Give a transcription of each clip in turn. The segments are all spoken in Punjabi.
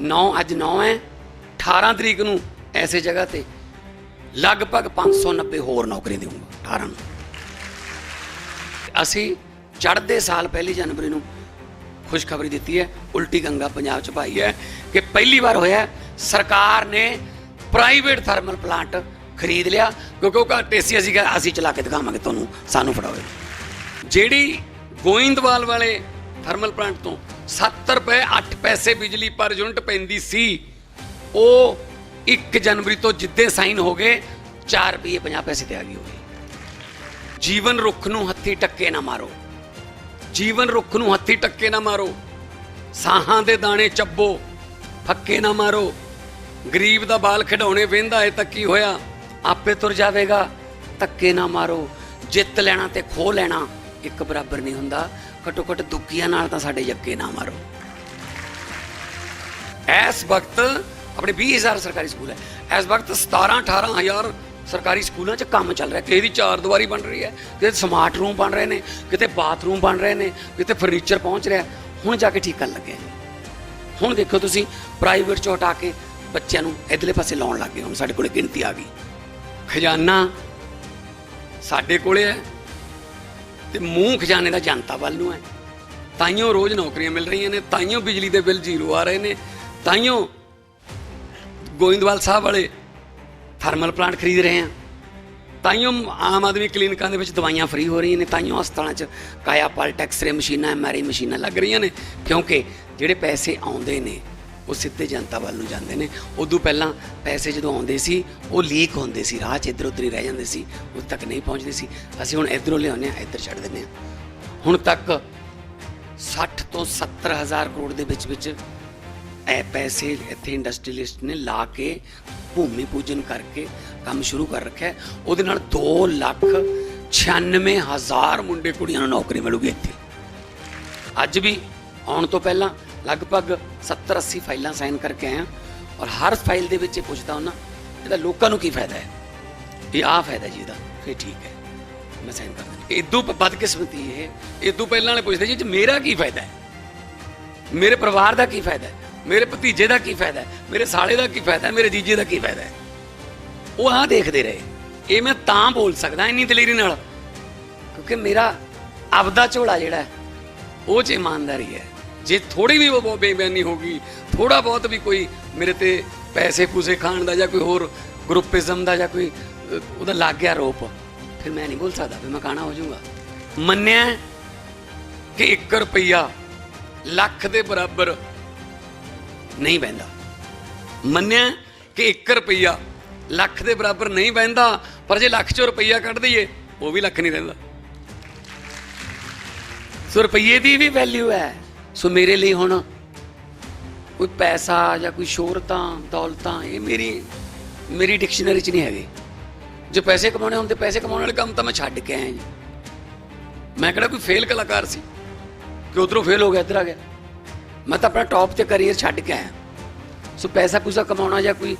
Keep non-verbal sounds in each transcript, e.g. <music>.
9 ਅੱਜ 9 ਹੈ। 18 ਤਰੀਕ ਨੂੰ ਐਸੇ ਜਗ੍ਹਾ ਤੇ ਲਗਭਗ 590 ਹੋਰ ਨੌਕਰੀ ਦੇਵਾਂਗਾ 18 ਨੂੰ। ਅਸੀਂ ਚੜ੍ਹਦੇ ਸਾਲ ਪਹਿਲੀ ਜਨਵਰੀ ਨੂੰ ਖੁਸ਼ਖਬਰੀ ਦਿੱਤੀ ਹੈ। ਉਲਟੀ ਗੰਗਾ ਪੰਜਾਬ ਚ ਪਾਈ ਹੈ ਕਿ ਪਹਿਲੀ ਵਾਰ ਹੋਇਆ ਸਰਕਾਰ ਨੇ ਪ੍ਰਾਈਵੇਟ ਥਰਮਲ ਪਲਾਂਟ ਖਰੀਦ ਲਿਆ। ਕਿਉਂਕਿ ਉਹ ਘਾਟੇ ਸੀ ਅਸੀਂ ਕਿਹਾ, ਅਸੀਂ ਚਲਾ ਕੇ ਦਿਖਾਵਾਂਗੇ ਤੁਹਾਨੂੰ, ਸਾਨੂੰ ਫੜਾਓ। ਜਿਹੜੀ ਗੋਇੰਦਵਾਲ ਵਾਲੇ ਥਰਮਲ ਪਲਾਂਟ ਤੋਂ 70 ਰੁਪਏ 8 ਪੈਸੇ ਬਿਜਲੀ ਪਰ ਯੂਨਿਟ ਪੈਂਦੀ ਸੀ। ਉਹ 1 ਜਨਵਰੀ ਤੋਂ ਜਿੱਦੇ ਸਾਈਨ ਹੋ ਗਏ 4 ਰੁਪਏ 50 ਪੈਸੇ ਤੇ ਆ ਗਈ ਹੋਈ ਜੀਵਨ ਰੁੱਖ ਨੂੰ ਹੱਥੀ ਟੱਕੇ ਨਾ ਮਾਰੋ। ਜੀਵਨ ਰੁੱਖ ਨੂੰ ਹੱਥੀ ਟੱਕੇ ਨਾ ਮਾਰੋ। ਸਾਹਾਂ ਦੇ ਦਾਣੇ ਚੱਬੋ, ਫੱਕੇ ਨਾ ਮਾਰੋ। ਗਰੀਬ ਦਾ ਬਾਲ ਖਿਡਾਉਣੇ ਵੇਂਦਾ ਏ ਤਾਂ ਕੀ ਹੋਇਆ? ਆਪੇ ਤੁਰ ਜਾਵੇਗਾ, ਧੱਕੇ ਨਾ ਮਾਰੋ। ਜਿੱਤ ਲੈਣਾ ਤੇ ਖੋ ਲੈਣਾ ਇੱਕ ਬਰਾਬਰ ਨਹੀਂ ਹੁੰਦਾ। ਘੱਟੋ ਘੱਟ ਦੁੱਕੀਆਂ ਨਾਲ ਤਾਂ ਸਾਡੇ ਯੱਕੇ ਨਾ ਮਾਰੋ। ਇਸ ਵਕਤ ਆਪਣੇ 20000 ਸਰਕਾਰੀ ਸਕੂਲ ਹੈ। ਇਸ ਵਕਤ 17 18000 ਸਰਕਾਰੀ ਸਕੂਲਾਂ 'ਚ ਕੰਮ ਚੱਲ ਰਿਹਾ। ਕਿਸੇ ਦੀ ਚਾਰ ਦੀਵਾਰੀ ਬਣ ਰਹੀ ਹੈ? ਕਿਤੇ ਸਮਾਰਟ ਰੂਮ ਬਣ ਰਹੇ ਨੇ, ਕਿਤੇ ਬਾਥਰੂਮ ਬਣ ਰਹੇ ਨੇ, ਕਿਤੇ ਫਰਨੀਚਰ ਪਹੁੰਚ ਰਿਹਾ। ਹੁਣ ਜਾ ਕੇ ਠੀਕ ਕਰਨ ਲੱਗੇ ਹੁਣ ਦੇਖੋ ਤੁਸੀਂ ਪ੍ਰਾਈਵੇਟ ਚੋਂ ਹਟਾ ਕੇ ਬੱਚਿਆਂ ਨੂੰ ਇਧਰਲੇ ਪਾਸੇ ਲਾਉਣ ਲੱਗ ਗਏ ਹੁਣ ਸਾਡੇ ਕੋਲੇ ਗਿਣਤੀ ਆ ਗਈ। ਖਜ਼ਾਨਾ ਸਾਡੇ ਕੋਲੇ ਹੈ। ਤੇ ਮੂੰਹ ਖਜ਼ਾਨੇ ਦਾ ਜਨਤਾ ਵੱਲ ਨੂੰ ਹੈ। ਤਾਈਓ ਰੋਜ਼ ਨੌਕਰੀਆਂ ਮਿਲ ਰਹੀਆਂ ਨੇ, ਤਾਈਓ ਬਿਜਲੀ ਦੇ ਬਿੱਲ ਜ਼ੀਰੋ ਆ ਰਹੇ ਨੇ, ਤਾਈਓ ਗੋਇੰਦਵਾਲ ਸਾਹਿਬ ਵਾਲੇ ਥਰਮਲ ਪਲਾਂਟ ਖਰੀਦ ਰਹੇ ਆ। ਤਾਈਓ ਆਮ ਆਦਮੀ ਕਲੀਨਿਕਾਂ ਦੇ ਵਿੱਚ ਦਵਾਈਆਂ ਫ੍ਰੀ ਹੋ ਰਹੀਆਂ ਨੇ, ਤਾਈਓ ਹਸਪਤਾਲਾਂ 'ਚ ਕਾਇਆ ਪਲਟ ਐਕਸਰੇ ਮਸ਼ੀਨਾਂ ਐਮਆਰਆਈ ਮਸ਼ੀਨਾਂ ਲੱਗ ਰਹੀਆਂ ਨੇ, ਕਿਉਂਕਿ ਜਿਹੜੇ ਪੈਸੇ ਆਉਂਦੇ ਨੇ ਉਹ ਸਿੱਧੇ ਜਨਤਾ ਵੱਲ ਨੂੰ ਜਾਂਦੇ ਨੇ। ਉਦੋਂ ਪਹਿਲਾਂ ਪੈਸੇ ਜਦੋਂ ਆਉਂਦੇ ਸੀ, ਉਹ ਲੀਕ ਹੁੰਦੇ ਸੀ, ਰਾਹ 'ਚ ਇੱਧਰ ਉੱਧਰ ਹੀ ਰਹਿ ਜਾਂਦੇ ਸੀ, ਉਦ ਤੱਕ ਨਹੀਂ ਪਹੁੰਚਦੇ ਸੀ। ਅਸੀਂ ਹੁਣ ਇੱਧਰੋਂ ਲਿਆਉਂਦੇ ਆ ਇੱਧਰ ਛੱਡ ਦਿੰਦੇ ਆ ਹੁਣ ਤੱਕ 60 ਤੋਂ 70 ਹਜ਼ਾਰ ਕਰੋੜ ਦੇ ਵਿੱਚ ਵਿੱਚ ਇਹ ਪੈਸੇ ਇੱਥੇ ਇੰਡਸਟਰੀਲਿਸਟ ਨੇ ਲਾ ਕੇ ਭੂਮੀ ਪੂਜਨ ਕਰਕੇ ਕੰਮ ਸ਼ੁਰੂ ਕਰ ਰੱਖਿਆ ਉਹਦੇ ਨਾਲ 2 ਲੱਖ 96 ਹਜ਼ਾਰ ਮੁੰਡੇ ਕੁੜੀਆਂ ਨੂੰ ਨੌਕਰੀ ਮਿਲੂਗੀ ਇੱਥੇ। ਅੱਜ ਵੀ ਆਉਣ ਤੋਂ ਪਹਿਲਾਂ ਲਗਭਗ 70 80 ਫਾਈਲਾਂ ਸਾਈਨ ਕਰਕੇ ਆਇਆ ਔਰ ਹਰ ਫਾਈਲ ਦੇ ਵਿੱਚ ਇਹ ਪੁੱਛਦਾ ਹੁੰਦਾ, ਇਹਦਾ ਲੋਕਾਂ ਨੂੰ ਕੀ ਫਾਇਦਾ ਹੈ? ਇਹ ਆ ਫਾਇਦਾ ਜੀ ਇਹਦਾ ਫਿਰ ਠੀਕ ਹੈ, ਮੈਂ ਸਾਈਨ ਕਰ ਦਿੰਦਾ। ਇਦੋਂ ਬਦਕਿਸਮਤੀ ਇਹ ਇਦੋਂ ਪਹਿਲਾਂ ਵਾਲੇ ਪੁੱਛਦੇ ਜੀ, ਇਹ ਮੇਰਾ ਕੀ ਫਾਇਦਾ ਹੈ? ਮੇਰੇ ਪਰਿਵਾਰ ਦਾ ਕੀ ਫਾਇਦਾ ਹੈ? ਮੇਰੇ ਭਤੀਜੇ ਦਾ ਕੀ ਫਾਇਦਾ ਹੈ? ਮੇਰੇ ਸਾਲੇ ਦਾ ਕੀ ਫਾਇਦਾ ਹੈ? ਮੇਰੇ ਜੀਜੇ ਦਾ ਕੀ ਫਾਇਦਾ ਹੈ? ਉਹ ਆ ਦੇਖਦੇ ਰਹੇ। ਇਹ ਮੈਂ ਤਾਂ ਬੋਲ ਸਕਦਾ ਇੰਨੀ ਦਲੇਰੀ ਨਾਲ, ਕਿਉਂਕਿ ਮੇਰਾ ਆਪਦਾ ਝੋਲਾ ਜਿਹੜਾ ਉਹ ਚ ਇਮਾਨਦਾਰੀ ਹੈ। ਜੇ ਥੋੜੀ ਵੀ ਉਹ ਬੇਈਮਾਨੀ ਹੋਗੀ ਥੋੜਾ ਬਹੁਤ ਵੀ ਕੋਈ ਮੇਰੇ ਤੇ ਪੈਸੇ ਪੂਸੇ ਖਾਣ ਦਾ ਜਾਂ ਕੋਈ ਹੋਰ ਗਰੁੱਪਿਜ਼ਮ ਦਾ ਜਾਂ ਕੋਈ ਉਹਦਾ ਲੱਗ ਗਿਆ ਰੋਪ, ਫਿਰ ਮੈਂ ਨਹੀਂ ਬੋਲ ਸਕਦਾ ਵੀ ਮੈਂ ਕਾਣਾ ਹੋ ਜਾਊਗਾ। ਮੰਨਿਆ ਕਿ 1 ਰੁਪਈਆ ਲੱਖ ਦੇ ਬਰਾਬਰ ਨਹੀਂ ਬਹਿੰਦਾ। ਮੰਨਿਆ ਕਿ 1 ਰੁਪਈਆ ਲੱਖ ਦੇ ਬਰਾਬਰ ਨਹੀਂ ਬਹਿੰਦਾ, ਪਰ ਜੇ ਲੱਖ ਚੋਂ ਰੁਪਈਆ ਕੱਢ ਦਈਏ, ਉਹ ਵੀ ਲੱਖ ਨਹੀਂ ਰਹਿੰਦਾ। ਸੋ ਰੁਪਈਏ ਦੀ ਵੀ ਵੈਲਿਊ ਹੈ। ਸੋ ਮੇਰੇ ਲਈ ਹੁਣ ਕੋਈ ਪੈਸਾ ਜਾਂ ਕੋਈ ਸ਼ੋਹਰਤਾਂ, ਦੌਲਤਾਂ, ਇਹ ਮੇਰੀ ਮੇਰੀ ਡਿਕਸ਼ਨਰੀ 'ਚ ਨਹੀਂ ਹੈਗੇ। ਜੇ ਪੈਸੇ ਕਮਾਉਣੇ ਹੁੰਦੇ, ਪੈਸੇ ਕਮਾਉਣ ਵਾਲੇ ਕੰਮ ਤਾਂ ਮੈਂ ਛੱਡ ਕੇ ਆਇਆ ਜੀ। ਮੈਂ ਕਿਹੜਾ ਕੋਈ ਫੇਲ ਕਲਾਕਾਰ ਸੀ? ਕਿ ਉਧਰੋਂ ਫੇਲ ਹੋ ਗਿਆ, ਇੱਧਰ ਆ ਗਿਆ। ਮੈਂ ਤਾਂ ਆਪਣਾ ਟੌਪ ਤੇ ਕਰੀਅਰ ਛੱਡ ਕੇ ਆਇਆ। ਸੋ ਪੈਸਾ ਪੂਸਾ ਕਮਾਉਣਾ ਜਾਂ ਕੋਈ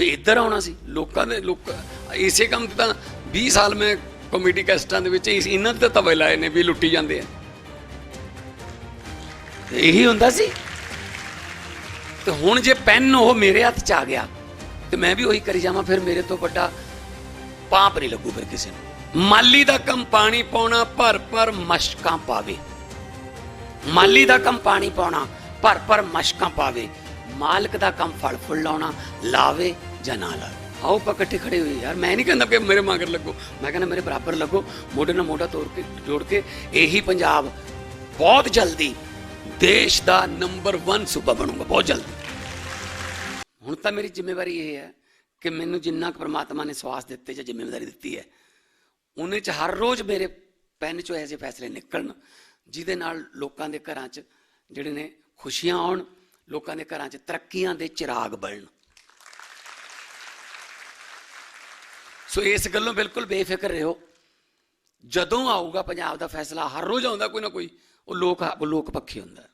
ਇੱਧਰ ਆਉਣਾ ਸੀ, ਲੋਕਾਂ ਦੇ, ਲੋਕ, ਇਸੇ ਕੰਮ ਤੇ ਤਾਂ 20 ਸਾਲ ਮੈਂ ਕਮੇਡੀ ਕੈਸਟਾਂ ਦੇ ਵਿੱਚ, ਇਸ- ਇਹਨਾਂ ਦੇ ਤਾਂ ਤਵੇ ਲਾਏ ਨੇ ਵੀ ਲੁੱਟੀ ਜਾਂਦੇ ਆ। ਇਹੀ ਹੁੰਦਾ ਸੀ। ਤੇ ਹੁਣ ਜੇ ਪੈਨ ਉਹ ਮੇਰੇ ਹੱਥ 'ਚ ਆ ਗਿਆ, ਤੇ ਮੈਂ ਵੀ ਉਹੀ ਕਰੀ ਜਾਵਾਂ, ਫਿਰ ਮੇਰੇ ਤੋਂ ਵੱਡਾ ਪਾਪ ਨਹੀਂ ਲੱਗੂ ਫਿਰ ਕਿਸੇ ਨੂੰ। ਮਾਲੀ ਦਾ ਕੰਮ ਪਾਣੀ ਪਾਉਣਾ, ਭਰ ਭਰ ਮਸ਼ਕਾਂ ਪਾਵੇ। ਮਾਲੀ ਦਾ ਕੰਮ ਪਾਣੀ ਪਾਉਣਾ, ਭਰ ਭਰ ਮਸ਼ਕਾਂ ਪਾਵੇ। ਮਾਲਕ ਦਾ ਕੰਮ ਫਲ ਫੁੱਲ ਲਾਉਣਾ, ਲਾਵੇ ਜਾਂ ਨਾ ਲਾਵੇ। ਆਓ ਆਪਾਂ ਇਕੱਠੇ ਖੜੇ ਹੋਏ ਯਾਰ ਮੈਂ ਨਹੀਂ ਕਹਿੰਦਾ ਕਿ ਮੇਰੇ ਮਗਰ ਲੱਗੋ। ਮੈਂ ਕਹਿੰਦਾ ਮੇਰੇ ਬਰਾਬਰ ਲੱਗੋ। ਮੋਢੇ ਨਾਲ ਮੋਢਾ ਤੋੜ ਕੇ, ਜੋੜ ਕੇ, ਇਹੀ ਪੰਜਾਬ ਬਹੁਤ ਜਲਦੀ ਦੇਸ਼ ਦਾ ਨੰਬਰ 1 ਸੂਬਾ ਬਣੂਗਾ, ਬਹੁਤ ਜਲਦੀ। ਹੁਣ ਤਾਂ ਮੇਰੀ ਜ਼ਿੰਮੇਵਾਰੀ ਇਹ ਹੈ ਕਿ ਮੈਨੂੰ ਜਿੰਨਾ ਕੁ ਪ੍ਰਮਾਤਮਾ ਨੇ ਸਵਾਸ ਦਿੱਤੇ ਜਾਂ ਜ਼ਿੰਮੇਵਾਰੀ ਦਿੱਤੀ ਹੈ, ਉਹਨੇ ਚ ਹਰ ਰੋਜ਼ ਮੇਰੇ ਪੈਨ ਚੋਂ ਐਸੇ ਫੈਸਲੇ ਨਿਕਲਣ, ਜਿਹਦੇ ਨਾਲ ਲੋਕਾਂ ਦੇ ਘਰਾਂ 'ਚ ਜਿਹੜੇ ਨੇ ਖੁਸ਼ੀਆਂ ਆਉਣ, ਲੋਕਾਂ ਦੇ ਘਰਾਂ 'ਚ ਤਰੱਕੀਆਂ ਦੇ ਚਿਰਾਗ ਬਲਣ। ਸੋ ਇਸ ਗੱਲੋਂ ਬਿਲਕੁਲ ਬੇਫਿਕਰ ਰਹੋ। ਜਦੋਂ ਆਊਗਾ ਪੰਜਾਬ ਦਾ ਫੈਸਲਾ, ਹਰ ਰੋਜ਼ ਆਉਂਦਾ ਕੋਈ ਨਾ ਕੋਈ ਉਹ ਲੋਕ ਉਹ ਲੋਕ ਪੱਖੀ ਹੁੰਦਾ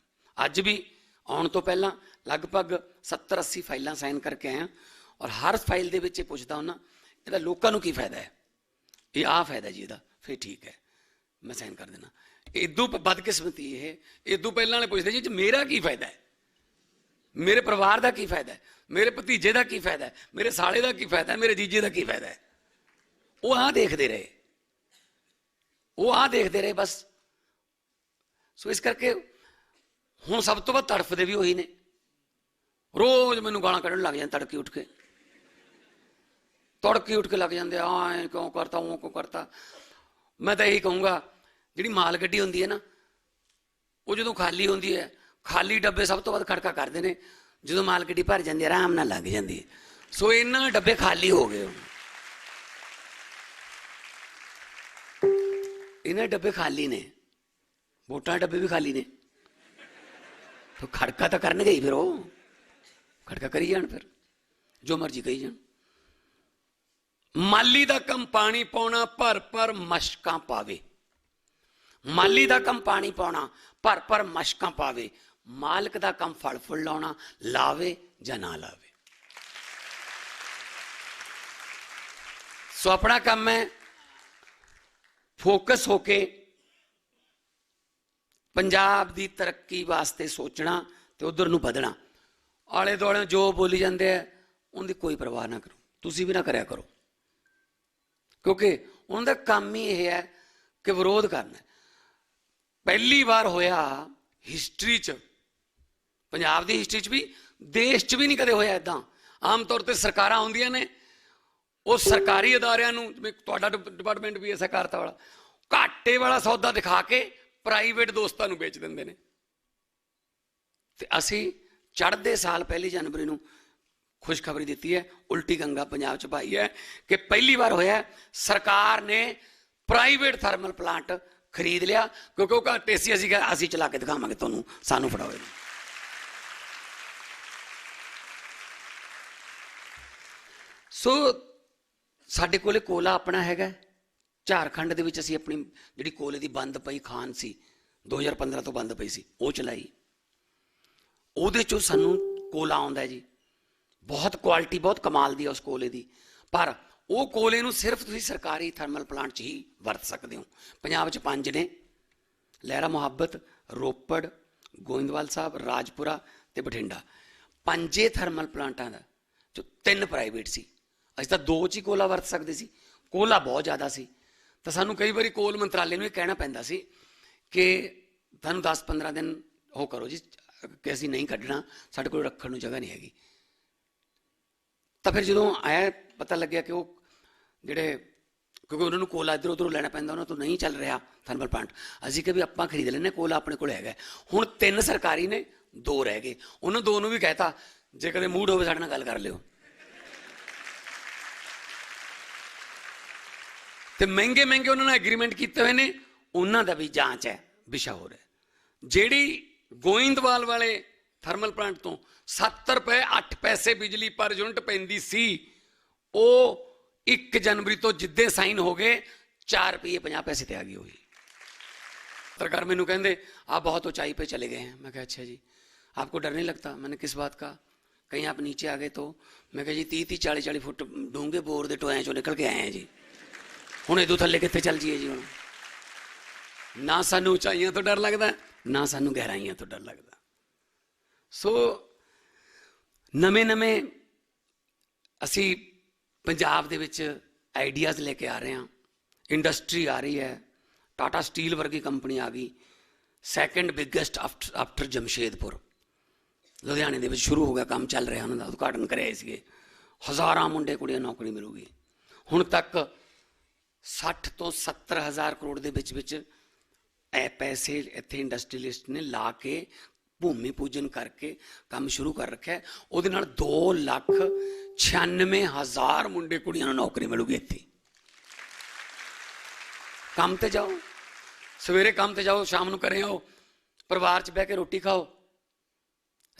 ਅੱਜ ਵੀ ਆਉਣ ਤੋਂ ਪਹਿਲਾਂ ਲਗਭਗ 70 80 ਫਾਈਲਾਂ ਸਾਈਨ ਕਰਕੇ ਆਇਆ ਔਰ ਹਰ ਫਾਈਲ ਦੇ ਵਿੱਚ ਇਹ ਪੁੱਛਦਾ ਹੁੰਦਾ, ਇਹਦਾ ਲੋਕਾਂ ਨੂੰ ਕੀ ਫਾਇਦਾ ਹੈ? ਇਹ ਆ ਫਾਇਦਾ ਜੀ ਇਹਦਾ, ਫਿਰ ਠੀਕ ਹੈ, ਮੈਂ ਸਾਈਨ ਕਰ ਦੇਣਾ ਇਦੋਂ ਬਦਕਿਸਮਤੀ ਇਹ ਇਦੋਂ ਪਹਿਲਾਂ ਵਾਲੇ ਪੁੱਛਦੇ ਜੀ ਮੇਰਾ ਕੀ ਫਾਇਦਾ ਹੈ? ਮੇਰੇ ਪਰਿਵਾਰ ਦਾ ਕੀ ਫਾਇਦਾ ਹੈ? ਮੇਰੇ ਭਤੀਜੇ ਦਾ ਕੀ ਫਾਇਦਾ ਹੈ? ਮੇਰੇ ਸਾਲੇ ਦਾ ਕੀ ਫਾਇਦਾ ਹੈ? ਮੇਰੇ ਜੀਜੇ ਦਾ ਕੀ ਫਾਇਦਾ ਹੈ? ਉਹ ਆ ਦੇਖਦੇ ਰਹੇ। ਉਹ ਆ ਦੇਖਦੇ ਰਹੇ ਬਸ। ਸੋ ਇਸ ਕਰਕੇ ਹੁਣ ਸਭ ਤੋਂ ਵੱਧ ਤੜਫਦੇ ਵੀ ਉਹੀ ਨੇ। ਰੋਜ਼ ਮੈਨੂੰ ਗਾਲਾਂ ਕੱਢਣ ਲੱਗ ਜਾਂਦੇ ਤੜਕੇ ਉੱਠ ਕੇ। ਤੜਕੇ ਉੱਠ ਕੇ ਲੱਗ ਜਾਂਦੇ ਆ ਐ ਕਿਉਂ ਕਰਤਾ ਉਹ ਕਿਉਂ ਕਰਤਾ? ਮੈਂ ਤਾਂ ਇਹੀ ਕਹੂੰਗਾ, ਜਿਹੜੀ ਮਾਲ ਗੱਡੀ ਹੁੰਦੀ ਹੈ ਨਾ, ਉਹ ਜਦੋਂ ਖਾਲੀ ਹੁੰਦੀ ਹੈ, ਖਾਲੀ ਡੱਬੇ ਸਭ ਤੋਂ ਵੱਧ ਖੜਕਾ ਕਰਦੇ ਨੇ। ਜਦੋਂ ਮਾਲ ਗੱਡੀ ਭਰ ਜਾਂਦੀ ਹੈ, ਆਰਾਮ ਨਾਲ ਲੱਗ ਜਾਂਦੀ ਹੈ। ਸੋ ਇਹਨਾਂ ਡੱਬੇ ਖਾਲੀ ਹੋ ਗਏ ਹੁਣ। ਇਹਨਾਂ ਡੱਬੇ ਖਾਲੀ ਨੇ। ਵੋਟਾਂ ਡੱਬੇ ਵੀ ਖਾਲੀ ਨੇ। ਤਾਂ ਖੜਕਾ ਤਾਂ ਕਰਨਗੇ ਹੀ ਫਿਰ ਉਹ। ਖੜਕਾ ਕਰੀ ਜਾਣ ਫਿਰ, ਜੋ ਮਰਜ਼ੀ ਕਹੀ ਜਾਣ। ਮਾਲੀ ਦਾ ਕੰਮ ਪਾਣੀ ਪਾਉਣਾ, ਭਰ ਭਰ ਮਸ਼ਕਾਂ ਪਾਵੇ। ਮਾਲੀ ਦਾ ਕੰਮ ਪਾਣੀ ਪਾਉਣਾ, ਭਰ ਭਰ ਮਸ਼ਕਾਂ ਪਾਵੇ। ਮਾਲਕ ਦਾ ਕੰਮ ਫਲ ਫੁੱਲ ਲਾਉਣਾ, ਲਾਵੇ ਜਾਂ ਨਾ ਲਾਵੇ। ਸੋ ਆਪਣਾ ਕੰਮ ਹੈ ਫੋਕਸ ਹੋ ਕੇ ਪੰਜਾਬ ਦੀ ਤਰੱਕੀ ਵਾਸਤੇ ਸੋਚਣਾ ਤੇ ਉਧਰ ਨੂੰ ਵਧਣਾ। ਆਲੇ ਦੁਆਲੇ ਜੋ ਬੋਲੀ ਜਾਂਦੇ ਆ, ਉਹਦੀ ਕੋਈ ਪਰਵਾਹ ਨਾ ਕਰੋ। ਤੁਸੀਂ ਵੀ ਨਾ ਕਰਿਆ ਕਰੋ। ਕਿਉਂਕਿ ਉਹਨਾਂ ਦਾ ਕੰਮ ਹੀ ਇਹ ਹੈ ਕਿ ਵਿਰੋਧ ਕਰਨਾ ਪਹਿਲੀ ਵਾਰ ਹੋਇਆ ਹਿਸਟਰੀ 'ਚ। ਪੰਜਾਬ ਦੀ ਹਿਸਟਰੀ 'ਚ ਵੀ, ਦੇਸ਼ 'ਚ ਵੀ ਨਹੀਂ ਕਦੇ ਹੋਇਆ ਇਦਾਂ ਆਮ ਤੌਰ ਤੇ ਸਰਕਾਰਾਂ ਹੁੰਦੀਆਂ ਨੇ। ਉਹ ਸਰਕਾਰੀ ਅਦਾਰਿਆਂ ਨੂੰ, ਜਿਵੇਂ ਤੁਹਾਡਾ ਡਿਪ- ਡਿਪਾਰਟਮੈਂਟ ਵੀ ਹੈ ਸਹਿਕਾਰਤਾ ਵਾਲਾ, ਘਾਟੇ ਵਾਲਾ ਸੌਦਾ ਦਿਖਾ ਕੇ ਪ੍ਰਾਈਵੇਟ ਦੋਸਤਾਂ ਨੂੰ ਵੇਚ ਦਿੰਦੇ ਨੇ। ਤੇ ਅਸੀਂ ਚੜ੍ਹਦੇ ਸਾਲ ਪਹਿਲੀ ਜਨਵਰੀ ਨੂੰ ਖੁਸ਼ਖਬਰੀ ਦਿੱਤੀ ਹੈ। ਉਲਟੀ ਗੰਗਾ ਪੰਜਾਬ ਚ ਪਾਈ ਹੈ ਕਿ ਪਹਿਲੀ ਵਾਰ ਹੋਇਆ ਸਰਕਾਰ ਨੇ ਪ੍ਰਾਈਵੇਟ ਥਰਮਲ ਪਲਾਂਟ ਖਰੀਦ ਲਿਆ। ਕਿਉਂਕਿ ਉਹ ਘਾਟੇ ਸੀ ਅਸੀਂ ਅਸੀਂ ਚਲਾ ਕੇ ਦਿਖਾਵਾਂਗੇ ਤੁਹਾਨੂੰ, ਸਾਨੂੰ ਫੜਾਓ ਸੋ ਸਾਡੇ ਕੋਲੇ ਕੋਲਾ ਆਪਣਾ ਹੈਗਾ ਝਾਰਖੰਡ ਦੇ ਵਿੱਚ ਅਸੀਂ ਆਪਣੀ ਜਿਹੜੀ ਕੋਲੇ ਦੀ ਬੰਦ ਪਈ ਖਾਨ ਸੀ 2015 ਤੋਂ ਬੰਦ ਪਈ ਸੀ, ਉਹ ਚਲਾਈ। ਉਹਦੇ ਚੋਂ ਸਾਨੂੰ ਕੋਲਾ ਆਉਂਦਾ ਜੀ। ਬਹੁਤ ਕੁਆਲਿਟੀ ਬਹੁਤ ਕਮਾਲ ਦੀ ਹੈ ਉਸ ਕੋਲੇ ਦੀ। ਪਰ ਉਹ ਕੋਲੇ ਨੂੰ ਸਿਰਫ ਤੁਸੀਂ ਸਰਕਾਰੀ ਥਰਮਲ ਪਲਾਂਟ 'ਚ ਹੀ ਵਰਤ ਸਕਦੇ ਹੋ। ਪੰਜਾਬ 'ਚ ਪੰਜ ਨੇ। ਲਹਿਰਾ ਮੁਹੱਬਤ, ਰੋਪੜ, ਗੋਇੰਦਵਾਲ ਸਾਹਿਬ, ਰਾਜਪੁਰਾ ਤੇ ਬਠਿੰਡਾ। ਪੰਜੇ ਥਰਮਲ ਪਲਾਂਟਾਂ ਦਾ, ਜੋ ਤਿੰਨ ਪ੍ਰਾਈਵੇਟ ਸੀ। ਅਸੀਂ ਤਾਂ ਦੋ 'ਚ ਹੀ ਕੋਲਾ ਵਰਤ ਸਕਦੇ ਸੀ। ਕੋਲਾ ਬਹੁਤ ਜ਼ਿਆਦਾ ਸੀ। ਤਾਂ ਸਾਨੂੰ ਕਈ ਵਾਰੀ ਕੋਲ ਮੰਤਰਾਲੇ ਨੂੰ ਇਹ ਕਹਿਣਾ ਪੈਂਦਾ ਸੀ ਕਿ ਤੁਹਾਨੂੰ 10-15 ਦਿਨ ਉਹ ਕਰੋ ਜੀ, ਕਿ ਅਸੀਂ ਨਹੀਂ ਕੱਢਣਾ, ਸਾਡੇ ਕੋਲ ਰੱਖਣ ਨੂੰ ਜਗ੍ਹਾ ਨਹੀਂ ਹੈਗੀ। ਤਾਂ ਫਿਰ ਜਦੋਂ ਆਇਆ, ਪਤਾ ਲੱਗਿਆ ਕਿ ਉਹ ਜਿਹੜੇ, ਕਿਉਂਕਿ ਉਹਨਾਂ ਨੂੰ ਕੋਲਾ ਇੱਧਰ ਉੱਧਰੋਂ ਲੈਣਾ ਪੈਂਦਾ, ਉਹਨਾਂ ਤੋਂ ਨਹੀਂ ਚੱਲ ਰਿਹਾ ਥਰਮਲ ਪਲਾਂਟ। ਅਸੀਂ ਕਿ ਵੀ ਆਪਾਂ ਖਰੀਦ ਲੈਨੇ ਕੋਲਾ ਆਪਣੇ ਕੋਲ ਹੈਗਾ। ਹੁਣ ਤਿੰਨ ਸਰਕਾਰੀ ਨੇ, ਦੋ ਰਹਿ ਗਏ। ਉਹਨਾਂ ਦੋ ਨੂੰ ਵੀ ਕਹਿਤਾ, ਜੇ ਕਦੇ ਮੂਡ ਹੋਵੇ ਸਾਡੇ ਨਾਲ ਗੱਲ ਕਰ ਲਿਓ। ਤੇ ਮਹਿੰਗੇ ਮਹਿੰਗੇ ਉਹਨਾਂ ਨੇ ਐਗਰੀਮੈਂਟ ਕੀਤੇ ਹੋਏ ਨੇ ਉਹਨਾਂ ਦਾ ਵੀ ਜਾਂਚ ਹੈ ਵਿਸ਼ਾ ਹੋ ਰਿਹਾ ਜਿਹੜੀ ਗੋਇੰਦਵਾਲ ਵਾਲੇ ਥਰਮਲ ਪਲਾਂਟ ਤੋਂ 70 ਰੁਪਏ 8 ਪੈਸੇ ਬਿਜਲੀ ਪਰ ਯੂਨਿਟ ਪੈਂਦੀ ਸੀ ਉਹ 1 ਜਨਵਰੀ ਤੋਂ ਜਿੱਦੇ ਸਾਈਨ ਹੋ ਗਏ 4 ਰੁਪਏ 50 पैसे ਤੇ ਆ ਗਈ ਹੋਈ सरकार मेनू कहते आप बहुत ऊंचाई पे चले गए हैं मैं कहा अच्छा जी आपको डर नहीं लगता मैंने किस बात का कहीं आप नीचे आ गए तो मैं कहा जी तीह तीह चाली चाली फुट डूंगे बोर ਦੇ ਟੋਇਆਂ ਚੋਂ ਨਿਕਲ ਕੇ ਆਏ हैं जी ਹੁਣ ਇਦੋਂ ਥੱਲੇ ਕਿੱਥੇ ਚੱਲ ਜੀਏ ਜੀ ਹੁਣ? ਨਾ ਸਾਨੂੰ ਉਚਾਈਆਂ ਤੋਂ ਡਰ ਲੱਗਦਾ, ਨਾ ਸਾਨੂੰ ਗਹਿਰਾਈਆਂ ਤੋਂ ਡਰ ਲੱਗਦਾ। ਸੋ ਨਵੇਂ ਨਵੇਂ ਅਸੀਂ ਪੰਜਾਬ ਦੇ ਵਿੱਚ ਆਈਡੀਆਜ਼ ਲੈ ਕੇ ਆ ਰਹੇ ਹਾਂ। ਇੰਡਸਟਰੀ ਆ ਰਹੀ ਹੈ। ਟਾਟਾ ਸਟੀਲ ਵਰਗੀ ਕੰਪਨੀ ਆ ਗਈ। Second biggest after Jamshedpur. ਲੁਧਿਆਣੇ ਦੇ ਵਿੱਚ ਸ਼ੁਰੂ ਹੋ ਗਿਆ, ਕੰਮ ਚੱਲ ਰਿਹਾ, ਉਹਨਾਂ ਦਾ ਉਦਘਾਟਨ ਕਰਿਆ ਸੀਗੇ ਹਜ਼ਾਰਾਂ ਮੁੰਡੇ, ਕੁੜੀਆਂ, ਨੌਕਰੀ ਮਿਲੂਗੀ। ਹੁਣ ਤੱਕ 60 ਤੋਂ 70 ਹਜ਼ਾਰ ਕਰੋੜ ਦੇ ਵਿੱਚ ਵਿੱਚ ਇਹ ਪੈਸੇ ਇੱਥੇ ਇੰਡਸਟਰੀਲਿਸਟ ਨੇ ਲਾ ਕੇ ਭੂਮੀ ਪੂਜਨ ਕਰਕੇ ਕੰਮ ਸ਼ੁਰੂ ਕਰ ਰੱਖਿਆ ਉਹਦੇ ਨਾਲ 2 ਲੱਖ 96 ਹਜ਼ਾਰ ਮੁੰਡੇ ਕੁੜੀਆਂ ਨੂੰ ਨੌਕਰੀ ਮਿਲੂਗੀ ਇੱਥੇ। ਕੰਮ ਤੇ ਜਾਓ। ਸਵੇਰੇ ਕੰਮ ਤੇ ਜਾਓ, ਸ਼ਾਮ ਨੂੰ ਕਰੇ ਆਓ, ਪਰਿਵਾਰ 'ਚ ਬਹਿ ਕੇ ਰੋਟੀ ਖਾਓ।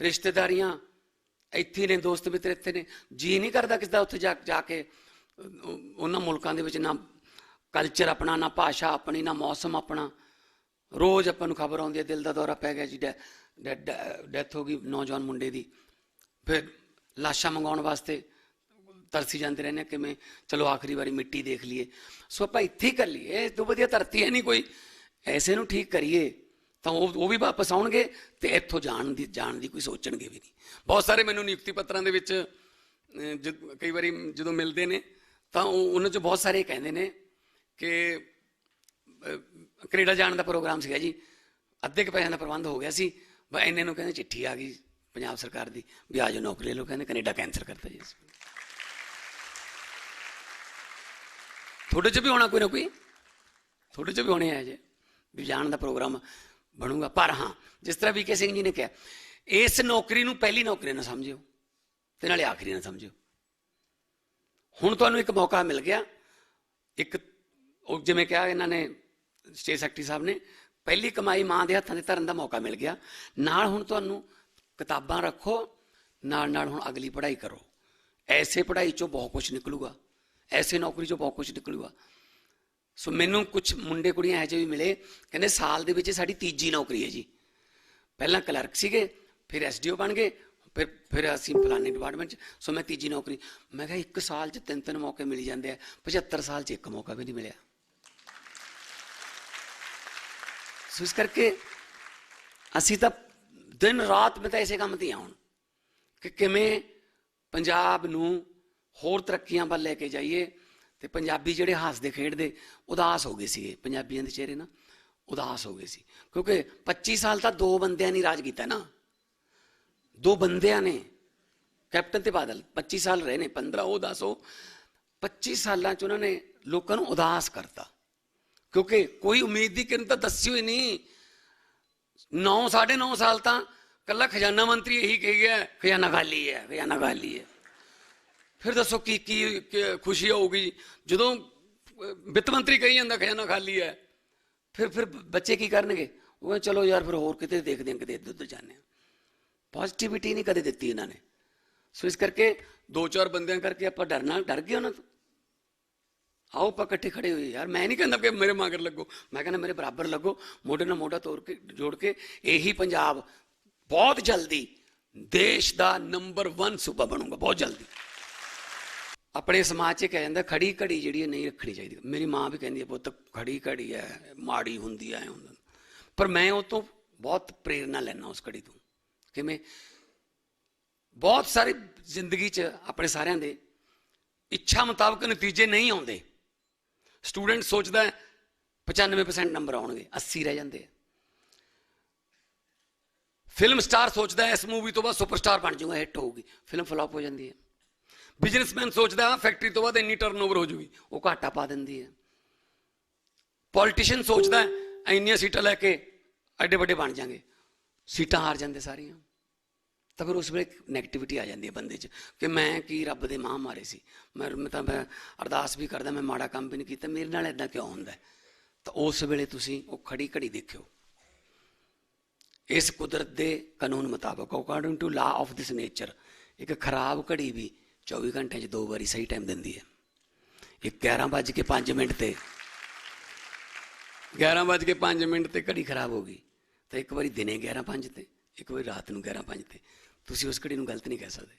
ਰਿਸ਼ਤੇਦਾਰੀਆਂ ਇੱਥੇ ਨੇ, ਦੋਸਤ ਮਿੱਤਰ ਇੱਥੇ ਨੇ। ਜੀ ਨਹੀਂ ਕਰਦਾ ਕਿਸ ਦਾ ਉੱਥੇ ਜਾ ਜਾ ਕੇ ਉਹਨਾਂ ਮੁਲਕਾਂ ਦੇ ਵਿੱਚ ਨਾ ਕਲਚਰ ਆਪਣਾ, ਨਾ ਭਾਸ਼ਾ ਆਪਣੀ, ਨਾ ਮੌਸਮ ਆਪਣਾ। ਰੋਜ਼ ਆਪਾਂ ਨੂੰ ਖਬਰ ਆਉਂਦੀ ਹੈ, ਦਿਲ ਦਾ ਦੌਰਾ ਪੈ ਗਿਆ ਜੀ ਡੈਥ ਹੋ ਗਈ ਨੌਜਵਾਨ ਮੁੰਡੇ ਦੀ। ਫਿਰ ਲਾਸ਼ਾਂ ਮੰਗਾਉਣ ਵਾਸਤੇ ਤਰਸੀ ਜਾਂਦੇ ਰਹਿੰਦੇ ਹਾਂ, ਕਿਵੇਂ ਚਲੋ ਆਖਰੀ ਵਾਰੀ ਮਿੱਟੀ ਦੇਖ ਲਈਏ। ਸੋ ਆਪਾਂ ਇੱਥੇ ਹੀ ਕਰ ਲਈਏ, ਇਹ ਤੋਂ ਵਧੀਆ ਧਰਤੀ ਹੈ ਨਹੀਂ ਕੋਈ। ਐਸੇ ਨੂੰ ਠੀਕ ਕਰੀਏ, ਤਾਂ ਉਹ ਉਹ ਵੀ ਵਾਪਸ ਆਉਣਗੇ ਤੇ ਇੱਥੋਂ ਜਾਣ ਦੀ ਜਾਣ ਦੀ ਕੋਈ ਸੋਚਣਗੇ ਵੀ ਨਹੀਂ। ਬਹੁਤ ਸਾਰੇ ਮੈਨੂੰ ਨਿਯੁਕਤੀ ਪੱਤਰਾਂ ਦੇ ਵਿੱਚ ਜਦ- ਕਈ ਵਾਰੀ ਜਦੋਂ ਮਿਲਦੇ ਨੇ, ਤਾਂ ਉਹ, ਉਹਨਾਂ 'ਚ ਬਹੁਤ ਸਾਰੇ ਕਹਿੰਦੇ ਨੇ ਕਿ ਅਹ, ਕੈਨੇਡਾ ਜਾਣ ਦਾ ਪ੍ਰੋਗਰਾਮ ਸੀਗਾ ਜੀ। ਅੱਧੇ ਕੁ ਪੈਸਿਆਂ ਦਾ ਪ੍ਰਬੰਧ ਹੋ ਗਿਆ ਸੀ। ਬਸ ਇੰਨੇ ਨੂੰ ਕਹਿੰਦੇ ਚਿੱਠੀ ਆ ਗਈ ਪੰਜਾਬ ਸਰਕਾਰ ਦੀ ਵੀ ਆ ਜਾਓ ਨੌਕਰੀ ਲੈ ਲਓ ਕਹਿੰਦੇ ਕੈਨੇਡਾ ਕੈਂਸਲ ਕਰਤਾ ਜੀ। ਤੁਹਾਡੇ 'ਚ ਵੀ ਹੋਣਾ ਕੋਈ ਨਾ ਕੋਈ? ਤੁਹਾਡੇ 'ਚ ਵੀ ਹੋਣੇ ਆ ਜੇ। ਵੀ ਜਾਣ ਦਾ ਪ੍ਰੋਗਰਾਮ ਬਣੂਗਾ। ਪਰ ਹਾਂ ਜਿਸ ਤਰ੍ਹਾਂ ਵੀਕੇ ਸਿੰਘ ਜੀ ਨੇ ਕਿਹਾ ਇਸ ਨੌਕਰੀ ਨੂੰ ਪਹਿਲੀ ਨੌਕਰੀ ਨਾ ਸਮਝਿਓ ਤੇ ਨਾਲੇ ਆਖਰੀ ਨਾ ਸਮਝਿਓ। ਹੁਣ ਤੁਹਾਨੂੰ ਇੱਕ ਮੌਕਾ ਮਿਲ ਗਿਆ। ਇੱਕ ਉਹ ਜਿਵੇਂ ਕਿਹਾ ਇਹਨਾਂ ਨੇ, ਸਟੇਟ ਸੈਕਟਰੀ ਸਾਹਿਬ ਨੇ, ਪਹਿਲੀ ਕਮਾਈ ਮਾਂ ਦੇ ਹੱਥਾਂ ਦੇ ਧਰਨ ਦਾ ਮੌਕਾ ਮਿਲ ਗਿਆ। ਨਾਲ ਹੁਣ ਤੁਹਾਨੂੰ ਕਿਤਾਬਾਂ ਰੱਖੋ, ਨਾਲ ਨਾਲ ਹੁਣ ਅਗਲੀ ਪੜ੍ਹਾਈ ਕਰੋ। ਐਸੇ ਪੜ੍ਹਾਈ ਚੋਂ ਬਹੁਤ ਕੁਝ ਨਿਕਲੂਗਾ। ਐਸੇ ਨੌਕਰੀ ਚੋਂ ਬਹੁਤ ਕੁਝ ਨਿਕਲੂਗਾ। ਸੋ ਮੈਨੂੰ ਕੁਝ ਮੁੰਡੇ ਕੁੜੀਆਂ ਇਹੋ ਜਿਹੇ ਵੀ ਮਿਲੇ, ਕਹਿੰਦੇ ਸਾਲ ਦੇ ਵਿੱਚ ਸਾਡੀ ਤੀਜੀ ਨੌਕਰੀ ਹੈ ਜੀ। ਪਹਿਲਾਂ ਕਲਰਕ ਸੀਗੇ, ਫਿਰ ਐਸਡੀਓ ਬਣ ਗਏ, ਫਿਰ ਫਿਰ ਅਸੀਂ ਪਲਾਨਿੰਗ ਡਿਪਾਰਟਮੈਂਟ ਚ, ਸੋ ਮੈਂ ਤੀਜੀ ਨੌਕਰੀ, ਮੈਂ ਕਿਹਾ ਇੱਕ ਸਾਲ ਚ ਤਿੰਨ ਤਿੰਨ ਮੌਕੇ ਮਿਲ ਜਾਂਦੇ ਆ 75 ਸਾਲ ਚ ਇੱਕ ਮੌਕਾ ਵੀ ਨਹੀਂ ਮਿਲਿਆ। ਸੋ ਇਸ ਕਰਕੇ ਅਸੀਂ ਤਾਂ ਦਿਨ ਰਾਤ ਮੈਂ ਤਾਂ ਇਸੇ ਕੰਮ ਤੇ ਹੀ ਹੁਣ, ਕਿ ਕਿਵੇਂ ਪੰਜਾਬ ਨੂੰ ਹੋਰ ਤਰੱਕੀਆਂ ਵੱਲ ਲੈ ਕੇ ਜਾਈਏ ਤੇ ਪੰਜਾਬੀ ਜਿਹੜੇ ਹੱਸਦੇ ਖੇਡਦੇ, ਉਦਾਸ ਹੋ ਗਏ ਸੀਗੇ, ਪੰਜਾਬੀਆਂ ਦੇ ਚਿਹਰੇ ਨਾ ਉਦਾਸ ਹੋ ਗਏ ਸੀ। ਕਿਉਂਕਿ 25 ਸਾਲ ਤਾਂ ਦੋ ਬੰਦਿਆਂ ਨੇ ਰਾਜ ਕੀਤਾ ਨਾ। ਦੋ ਬੰਦਿਆਂ ਨੇ, ਕੈਪਟਨ ਤੇ ਬਾਦਲ 25 ਸਾਲ ਰਹੇ ਨੇ 15 ਉਹ 10 ਉਹ 25 ਸਾਲਾਂ ਚ ਉਹਨਾਂ ਨੇ ਲੋਕਾਂ ਨੂੰ ਉਦਾਸ ਕਰਤਾ। ਕਿਉਂਕਿ ਕੋਈ ਉਮੀਦ ਦੀ ਕਿਰਨ ਤਾਂ ਦੱਸੀ ਹੋਈ ਨਹੀਂ। 9 9.5 ਸਾਲ ਤਾਂ ਕੱਲਾ ਖਜ਼ਾਨਾ ਮੰਤਰੀ ਇਹੀ ਕਹੀ ਗਿਆ, ਖਜ਼ਾਨਾ ਖਾਲੀ ਹੈ, ਖਜ਼ਾਨਾ ਖਾਲੀ ਹੈ। ਫਿਰ ਦੱਸੋ ਕੀ ਕੀ ਖੁਸ਼ੀ ਹੋਊਗੀ? ਜਦੋਂ ਵਿੱਤ ਮੰਤਰੀ ਕਹੀ ਜਾਂਦਾ, ਖਜ਼ਾਨਾ ਖਾਲੀ ਹੈ। ਫਿਰ ਫਿਰ ਬੱਚੇ ਕੀ ਕਰਨਗੇ? ਉਹ ਚਲੋ ਯਾਰ, ਫਿਰ ਹੋਰ ਕਿਤੇ ਦੇਖਦੇ ਹਾਂ, ਕਿਤੇ ਇੱਧਰ ਉੱਧਰ ਜਾਂਦੇ ਹਾਂ। ਪੋਜ਼ਿਟਿਵਿਟੀ ਨਹੀਂ ਕਦੇ ਦਿੱਤੀ ਇਹਨਾਂ ਨੇ। ਸੋ ਇਸ ਕਰਕੇ ਦੋ ਚਾਰ ਬੰਦਿਆਂ ਕਰਕੇ ਆਪਾਂ ਡਰਨਾ, ਡਰ ਗਏ ਉਹਨਾਂ ਤੋਂ। ਆਓ ਆਪਾਂ ਇਕੱਠੇ ਖੜੇ ਹੋਏ ਯਾਰ ਮੈਂ ਨਹੀਂ ਕਹਿੰਦਾ ਕਿ ਮੇਰੇ ਮਗਰ ਲੱਗੋ। ਮੈਂ ਕਹਿੰਦਾ ਮੇਰੇ ਬਰਾਬਰ ਲੱਗੋ। ਮੋਢੇ ਨਾਲ ਮੋਢਾ ਤੋੜ ਕੇ, ਜੋੜ ਕੇ, ਇਹੀ ਪੰਜਾਬ ਬਹੁਤ ਜਲਦੀ ਦੇਸ਼ ਦਾ ਨੰਬਰ 1 ਸੂਬਾ ਬਣੂਗਾ, ਬਹੁਤ ਜਲਦੀ। ਆਪਣੇ ਸਮਾਜ 'ਚ ਕਿਹਾ ਜਾਂਦਾ, ਖੜੀ ਘੜੀ ਜਿਹੜੀ ਹੈ ਨਹੀਂ ਰੱਖਣੀ ਚਾਹੀਦੀ। ਮੇਰੀ ਮਾਂ ਵੀ ਕਹਿੰਦੀ ਹੈ, ਪੁੱਤ, ਖੜੀ ਘੜੀ ਹੈ, ਮਾੜੀ ਹੁੰਦੀ ਹੈ ਹੁੰਦਾ। ਪਰ ਮੈਂ ਉਹ ਤੋਂ ਬਹੁਤ ਪ੍ਰੇਰਣਾ ਲੈਣਾ ਉਸ ਘੜੀ ਤੋਂ। ਕਿਵੇਂ? ਬਹੁਤ ਸਾਰੇ ਜ਼ਿੰਦਗੀ 'ਚ ਆਪਣੇ ਸਾਰਿਆਂ ਦੇ ਇੱਛਾ ਮੁਤਾਬਕ ਨਤੀਜੇ ਨਹੀਂ ਆਉਂਦੇ। ਸਟੂਡੈਂਟ ਸੋਚਦਾ ਹੈ 95% ਨੰਬਰ ਆਉਣਗੇ 80 ਰਹਿ ਜਾਂਦੇ ਫਿਲਮ ਸਟਾਰ ਸੋਚਦਾ ਇਸ ਮੂਵੀ ਤੋਂ ਬਾਅਦ ਸੁਪਰਸਟਾਰ ਬਣ ਜਾਊਗਾ ਹਿੱਟ ਹੋਊਗੀ। ਫਿਲਮ ਫਲॉप ਹੋ ਜਾਂਦੀ ਹੈ। ਬਿਜ਼ਨਸਮੈਨ ਸੋਚਦਾ ਫੈਕਟਰੀ ਤੋਂ ਬਾਅਦ ਇੰਨੀ ਟਰਨਓਵਰ ਹੋ ਜੂਗੀ, ਉਹ ਘਾਟਾ ਪਾ ਦਿੰਦੀ ਹੈ। ਪੋਲੀਟੀਸ਼ੀਅਨ ਸੋਚਦਾ ਇੰਨੀਆਂ ਸੀਟਾਂ ਲੈ ਕੇ ਐਡੇ ਵੱਡੇ ਬਣ ਜਾਾਂਗੇ। ਸੀਟਾਂ ਹਾਰ ਜਾਂਦੇ ਸਾਰੀਆਂ। ਤਾਂ ਫਿਰ ਉਸ ਵੇਲੇ 네ਗੇਟਿਵਿਟੀ ਆ ਜਾਂਦੀ ਹੈ ਬੰਦੇ 'ਚ ਕਿ ਮੈਂ ਕੀ ਰੱਬ ਦੇ ਮਾਂ ਮਾਰੇ ਸੀ। ਮੈਂ ਮੈਂ ਤਾਂ ਮੈਂ ਅਰਦਾਸ ਵੀ ਕਰਦਾ, ਮੈਂ ਮਾੜਾ ਕੰਮ ਵੀ ਨਹੀਂ ਕੀਤਾ, ਮੇਰੇ ਨਾਲ ਇਦਾਂ ਕਿਉਂ ਹੁੰਦਾ ਤਾਂ ਉਸ ਵੇਲੇ ਤੁਸੀਂ ਉਹ ਖੜੀ ਘੜੀ ਦੇਖਿਓ। ਇਸ ਕੁਦਰਤ ਦੇ ਕਾਨੂੰਨ ਮੁਤਾਬਕ according to law of this nature ਇੱਕ ਖਰਾਬ ਘੜੀ ਵੀ 24 ਘੰਟੇ 'ਚ ਦੋ ਵਾਰੀ ਸਹੀ ਟਾਈਮ ਦਿੰਦੀ ਹੈ। ਇੱਕ 11:05 ਮਿੰਟ ਤੇ 11:05 ਮਿੰਟ ਤੇ ਘੜੀ ਖਰਾਬ ਹੋ ਗਈ। ਤਾਂ ਇੱਕ ਵਾਰੀ ਦਿਨੇ 11:05 ਤੇ, ਇੱਕ ਵਾਰੀ ਰਾਤ ਨੂੰ 11:05 ਤੇ। ਤੁਸੀਂ ਉਸ ਘੜੀ ਨੂੰ ਗਲਤ ਨਹੀਂ ਕਹਿ ਸਕਦੇ।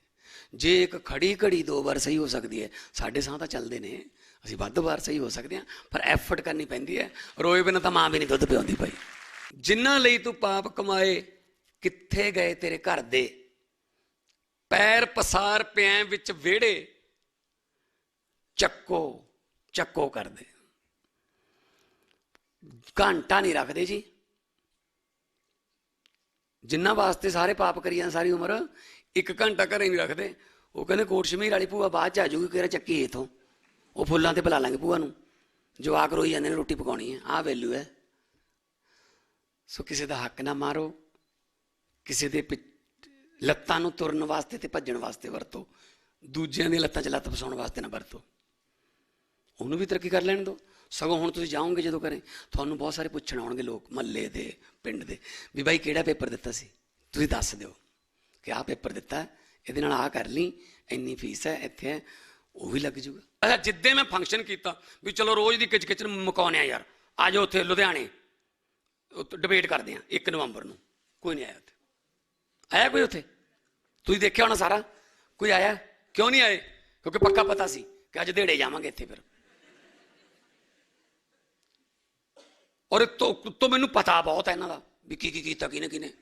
ਜੇ ਇੱਕ ਖੜੀ ਘੜੀ ਦੋ ਵਾਰ ਸਹੀ ਹੋ ਸਕਦੀ ਹੈ, ਸਾਡੇ ਸਾਹ ਤਾਂ ਚੱਲਦੇ ਨੇ, ਅਸੀਂ ਵੱਧ ਵਾਰ ਸਹੀ ਹੋ ਸਕਦੇ ਹਾਂ, ਪਰ ਐਫਰਟ ਕਰਨੀ ਪੈਂਦੀ ਹੈ, ਰੋਏ ਬਿਨਾਂ ਤਾਂ ਮਾਂ ਵੀ ਨਹੀਂ ਦੁੱਧ ਪਿਆਉਂਦੀ ਭਾਈ। ਜਿਨ੍ਹਾਂ ਲਈ ਤੂੰ ਪਾਪ ਕਮਾਏ, ਕਿੱਥੇ ਗਏ ਤੇਰੇ ਘਰ ਦੇ? ਪੈਰ ਪਸਾਰ ਪਿਆਂ ਵਿੱਚ ਵਿਹੜੇ, ਚੱਕੋ ਚੱਕੋ ਕਰਦੇ। ਘੰਟਾ ਨਹੀਂ ਰੱਖਦੇ ਜੀ। ਜਿੰਨਾ ਵਾਸਤੇ ਸਾਰੇ ਪਾਪ ਕਰੀ ਜਾਂਦੇ ਸਾਰੀ ਉਮਰ ਇੱਕ ਘੰਟਾ ਘਰੇ ਨਹੀਂ ਰੱਖਦੇ। ਉਹ ਕਹਿੰਦੇ ਕੋਟ ਸ਼ਮੀਰ ਵਾਲੀ ਭੂਆ ਬਾਅਦ ਚ ਆ ਜੂਗੀ ਕਿਹੜਾ ਚੱਕੀ ਇਥੋਂ। ਉਹ ਫੁੱਲਾਂ ਤੇ ਬੁਲਾ ਲਾਂਗੇ ਭੂਆ ਨੂੰ। ਜਵਾਕ ਰੋਈ ਜਾਂਦੇ ਨੇ, ਰੋਟੀ ਪਕਾਉਣੀ ਹੈ, ਆਹ ਵੈਲਿਊ ਹੈ। ਸੋ ਕਿਸੇ ਦਾ ਹੱਕ ਨਾ ਮਾਰੋ, ਕਿਸੇ ਦੇ ਪਿ- ਲੱਤਾਂ ਨੂੰ ਤੁਰਨ ਵਾਸਤੇ ਤੇ ਭੱਜਣ ਵਾਸਤੇ ਵਰਤੋ। ਦੂਜਿਆਂ ਦੀਆਂ ਲੱਤਾਂ 'ਚ ਲੱਤ ਫਸਾਉਣ ਵਾਸਤੇ ਨਾ ਵਰਤੋ। ਉਹਨੂੰ ਵੀ ਤਰੱਕੀ ਕਰ ਲੈਣ ਦਿਓ। ਸਗੋਂ ਹੁਣ ਤੁਸੀਂ ਜਾਓਗੇ ਜਦੋਂ ਕਰੇ ਤੁਹਾਨੂੰ ਬਹੁਤ ਸਾਰੇ ਪੁੱਛਣ ਆਉਣਗੇ ਲੋਕ, ਮੱਲੇ ਦੇ, ਪਿੰਡ ਦੇ, ਵੀ ਬਾਈ ਕਿਹੜਾ ਪੇਪਰ ਦਿੱਤਾ ਸੀ? ਤੁਸੀਂ ਦੱਸ ਦਿਓ ਕਿ ਆਹ ਪੇਪਰ ਦਿੱਤਾ, ਇਹਦੇ ਨਾਲ ਆਹ ਕਰ ਲਈ, ਇੰਨੀ ਫੀਸ ਹੈ, ਇੱਥੇ ਹੈ, ਉਹ ਵੀ ਲੱਗ ਜੂਗਾ। ਅੱਛਾ, ਜਿੱਦੇ ਮੈਂ ਫੰਕਸ਼ਨ ਕੀਤਾ, ਵੀ ਚਲੋ ਰੋਜ਼ ਦੀ ਕਿਚ ਕਿਚ ਨੂੰ ਮੁਕਾਉਣੇ ਆ ਯਾਰ, ਆ ਜਾਓ ਉੱਥੇ ਲੁਧਿਆਣੇ ਡਿਬੇਟ ਕਰਦੇ ਆ 1 ਨਵੰਬਰ ਨੂੰ, ਕੋਈ ਨਹੀਂ ਆਇਆ ਉੱਥੇ। ਆਇਆ ਕੋਈ ਉੱਥੇ? ਤੁਸੀਂ ਦੇਖਿਆ ਹੋਣਾ ਸਾਰਾ? ਕੋਈ ਆਇਆ? ਕਿਉਂ ਨਹੀਂ ਆਏ? ਕਿਉਂਕਿ ਪੱਕਾ ਪਤਾ ਸੀ ਕਿ ਅੱਜ ਦੇੜੇ ਜਾਵਾਂਗੇ ਇੱਥੇ ਫਿਰ। ਔਰ ਤੋਂ ਤੋਂ ਮੈਨੂੰ ਪਤਾ ਬਹੁਤ ਹੈ ਇਹਨਾਂ ਦਾ ਵੀ ਕੀ ਕੀ ਕੀਤਾ ਕਿਨੇ ਕਿਨੇ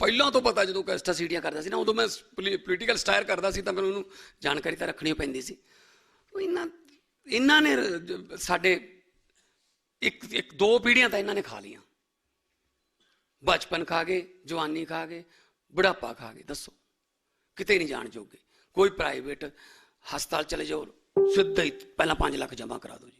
ਪਹਿਲਾਂ ਤੋਂ ਪਤਾ ਜਦੋਂ ਕੈਸਟਾ ਸੀਡੀਆਂ ਕਰਦਾ ਸੀ ਨਾ, ਉਦੋਂ ਮੈਂ ਪੋਲੀਟੀਕਲ ਸਟਾਇਰ ਕਰਦਾ ਸੀ ਤਾਂ ਮੈਨੂੰ ਉਹਨੂੰ ਜਾਣਕਾਰੀ ਤਾਂ ਰੱਖਣੀ ਪੈਂਦੀ ਸੀ। ਇਹਨਾਂ ਇਹਨਾਂ ਨੇ ਸਾਡੇ ਇੱਕ ਇੱਕ, ਦੋ ਪੀੜ੍ਹੀਆਂ ਤਾਂ ਇਹਨਾਂ ਨੇ ਖਾ ਲੀਆਂ ਬਚਪਨ ਖਾ ਗਏ, ਜਵਾਨੀ ਖਾ ਗਏ, ਬੁਢਾਪਾ ਖਾ ਗਏ, ਦੱਸੋ। ਕਿਤੇ ਨਹੀਂ ਜਾਣ ਜੋਗੇ। ਕੋਈ ਪ੍ਰਾਈਵੇਟ ਹਸਪਤਾਲ ਚਲੇ ਜਾਓ, ਸਿੱਧਾ ਹੀ ਪਹਿਲਾਂ 5 ਲੱਖ ਜਮ੍ਹਾਂ ਕਰਾ ਦਿਓ ਜੀ।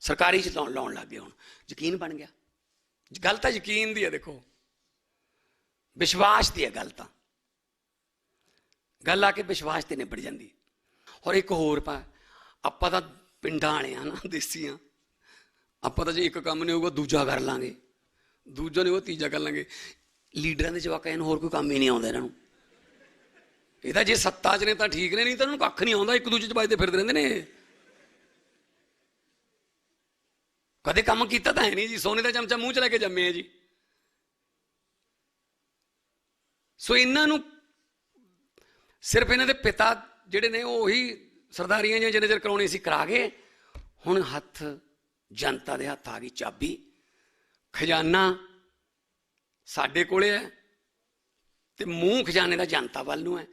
ਸਰਕਾਰੀ 'ਚ ਲਾਉਣ ਲੱਗ ਗਏ ਹੁਣ। ਯਕੀਨ ਬਣ ਗਿਆ? ਗੱਲ ਤਾਂ ਯਕੀਨ ਦੀ ਹੈ, ਦੇਖੋ। ਵਿਸ਼ਵਾਸ ਦੀ ਹੈ ਗੱਲ ਤਾਂ। ਗੱਲ ਆ ਕੇ ਵਿਸ਼ਵਾਸ ਤੇ ਨਿਬੜ ਜਾਂਦੀ। ਔਰ ਇੱਕ ਹੋਰ ਪਾ, ਆਪਾਂ ਤਾਂ ਪਿੰਡਾਂ ਵਾਲੇ ਆ ਨਾ ਦੇਸੀ ਆ ਆਪਾਂ ਤਾਂ ਜੇ ਇੱਕ ਕੰਮ ਨਹੀਂ ਹੋਊਗਾ, ਦੂਜਾ ਕਰ ਲਾਂਗੇ। ਦੂਜਾ ਨਹੀਂ ਉਹ ਤੀਜਾ ਕਰ ਲਾਂਗੇ। ਲੀਡਰਾਂ ਦੇ ਜਵਾਕਾਂ ਨੂੰ ਹੋਰ ਕੋਈ ਕੰਮ ਹੀ ਨਹੀਂ ਆਉਂਦਾ ਇਹਨਾਂ ਨੂੰ। ਇਹਦਾ ਜੇ ਸੱਤਾ 'ਚ ਨੇ ਤਾਂ ਠੀਕ ਨੇ, ਨਹੀਂ ਤਾਂ ਇਹਨਾਂ ਨੂੰ ਕੱਖ ਨਹੀਂ ਆਉਂਦਾ, ਇੱਕ ਦੂਜੇ 'ਚ ਵੱਜਦੇ ਫਿਰਦੇ ਰਹਿੰਦੇ ਨੇ। ਕਦੇ ਕੰਮ ਕੀਤਾ ਤਾਂ ਹੈ ਨਹੀਂ ਜੀ, ਸੋਨੇ ਦਾ ਚਮਚਾ ਮੂੰਹ 'ਚ ਲੈ ਕੇ ਜੰਮੇ ਆ ਜੀ। ਸੋ ਇਹਨਾਂ ਨੂੰ ਸਿਰਫ ਇਹਨਾਂ ਦੇ ਪਿਤਾ ਜਿਹੜੇ ਨੇ, ਉਹ ਉਹੀ ਸਰਦਾਰੀਆਂ ਜਿਹੀਆਂ ਜਿਹਨੇ ਚਿਰ ਕਰਾਉਣੀ ਸੀ ਕਰਾ ਗਏ। ਹੁਣ ਹੱਥ ਜਨਤਾ ਦੇ ਹੱਥ ਆ ਗਈ ਚਾਬੀ। ਖਜ਼ਾਨਾ ਸਾਡੇ ਕੋਲੇ ਹੈ ਤੇ ਮੂੰਹ ਖਜ਼ਾਨੇ ਦਾ ਜਨਤਾ ਵੱਲ ਨੂੰ ਹੈ।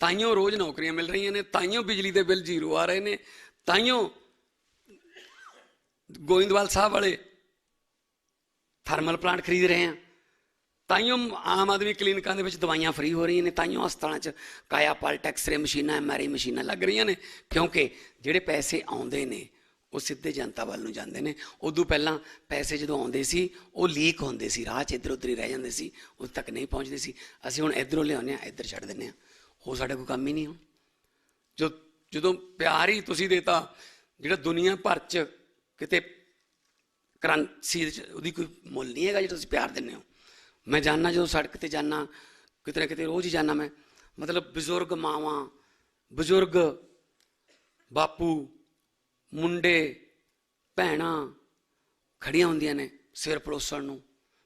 ਤਾਈਓ ਰੋਜ਼ ਨੌਕਰੀਆਂ ਮਿਲ ਰਹੀਆਂ ਨੇ ਤਾਈਓ ਬਿਜਲੀ ਦੇ ਬਿੱਲ ਜ਼ੀਰੋ ਆ ਰਹੇ ਨੇ ਤਾਈਓ ਗੋਇੰਦਵਾਲ ਸਾਹਿਬ ਵਾਲੇ ਥਰਮਲ ਪਲਾਂਟ ਖਰੀਦ ਰਹੇ ਆ ਤਾਈਓ ਆਮ ਆਦਮੀ ਕਲੀਨਿਕਾਂ ਦੇ ਵਿੱਚ ਦਵਾਈਆਂ ਫ੍ਰੀ ਹੋ ਰਹੀਆਂ ਨੇ, ਤਾਈਓ ਹਸਪਤਾਲਾਂ 'ਚ ਕਾਇਆ ਪਲਟ ਐਕਸਰੇ ਮਸ਼ੀਨਾਂ ਐਮਆਰਆਈ ਮਸ਼ੀਨਾਂ ਲੱਗ ਰਹੀਆਂ ਨੇ, ਕਿਉਂਕਿ ਜਿਹੜੇ ਪੈਸੇ ਆਉਂਦੇ ਨੇ, ਉਹ ਸਿੱਧੇ ਜਨਤਾ ਵੱਲ ਨੂੰ ਜਾਂਦੇ ਨੇ। ਉਦੋਂ ਪਹਿਲਾਂ ਪੈਸੇ ਜਦੋਂ ਆਉਂਦੇ ਸੀ, ਉਹ ਲੀਕ ਹੁੰਦੇ ਸੀ, ਰਾਹ 'ਚ ਇੱਧਰ ਉੱਧਰ ਹੀ ਰਹਿ ਜਾਂਦੇ ਸੀ, ਉਦੋਂ ਤੱਕ ਨਹੀਂ ਪਹੁੰਚਦੇ ਸੀ। ਅਸੀਂ ਹੁਣ ਇੱਧਰੋਂ ਲਿਆਉਂਦੇ ਆ ਇੱਧਰ ਛੱਡ ਦਿੰਦੇ ਆ ਉਹ ਸਾਡੇ ਕੋਈ ਕੰਮ ਹੀ ਨਹੀਂ ਹੁਣ। ਜੋ ਜਦੋਂ ਪਿਆਰ ਹੀ ਤੁਸੀਂ ਦੇਤਾ, ਜਿਹੜਾ ਦੁਨੀਆ ਭਰ 'ਚ ਕਿਤੇ ਕਰੰਸੀ ਚ ਉਹਦੀ ਕੋਈ ਮੁੱਲ ਨਹੀਂ ਹੈਗਾ ਜੇ ਤੁਸੀਂ ਪਿਆਰ ਦਿੰਦੇ ਹੋ। ਮੈਂ ਜਾਣਨਾ ਜਦੋਂ ਸੜਕ ਤੇ ਜਾਣਾ ਕਿਤੇ ਨਾ ਕਿਤੇ ਰੋਜ਼ ਹੀ ਜਾਣਾ ਮੈਂ। ਮਤਲਬ ਬਜ਼ੁਰਗ ਮਾਵਾਂ, ਬਜ਼ੁਰਗ ਬਾਪੂ, ਮੁੰਡੇ, ਭੈਣਾਂ ਖੜੀਆਂ ਹੁੰਦੀਆਂ ਨੇ ਸਿਰ ਪੜੋਸਣ ਨੂੰ।